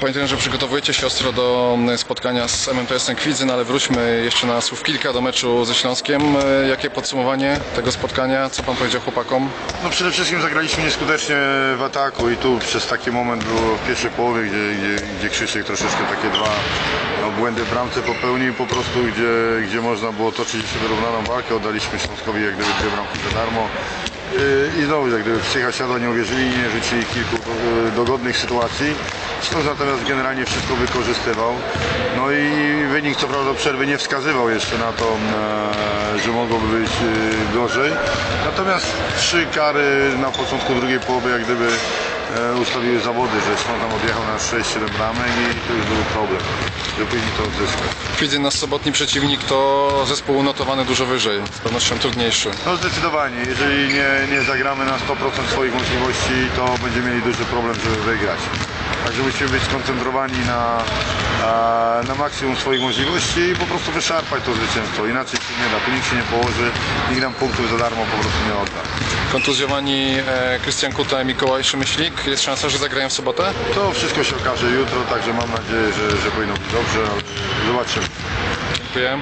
Panie trenerze, przygotowujecie się ostro do mm, spotkania z MMTS-em Kwidzyn, ale wróćmy jeszcze na słów kilka do meczu ze Śląskiem. E, Jakie podsumowanie tego spotkania? Co pan powiedział chłopakom? No przede wszystkim zagraliśmy nieskutecznie w ataku i tu przez taki moment było w pierwszej połowie, gdzie, gdzie, gdzie Krzysiek troszeczkę takie dwa no, błędy w bramce popełnił po prostu, gdzie, gdzie można było toczyć wyrównaną walkę. Oddaliśmy Śląskowi jak gdyby dwie bramki za darmo. Yy, I znowu jak gdyby psycha siadła, nie uwierzyli, nie rzucili kilku yy, dogodnych sytuacji. Śląsk natomiast generalnie wszystko wykorzystywał. No i wynik co prawda przerwy nie wskazywał jeszcze na to, e, że mogłoby być gorzej. Natomiast trzy kary na początku drugiej połowy jak gdyby ustawiły zawody, że Śląsk nam odjechał na 6-7 bramek i to już był problem, że później to odzyskał. Kwidzyn, nasz sobotni przeciwnik, to zespół unotowany dużo wyżej, z pewnością trudniejszy. No zdecydowanie, jeżeli nie, nie zagramy na 100% swoich możliwości, to będziemy mieli duży problem, żeby wygrać. Także musimy być skoncentrowani na, na maksimum swoich możliwości i po prostu wyszarpać to zwycięstwo. Inaczej się nie da, tu nikt się nie położy, nikt nam punktów za darmo po prostu nie odda. Kontuzjowani e, Krystian Kuta i Mikołaj Szymyślik. Jest szansa, że zagrają w sobotę? To wszystko się okaże jutro, także mam nadzieję, że, że powinno być dobrze. Zobaczymy. Dziękuję.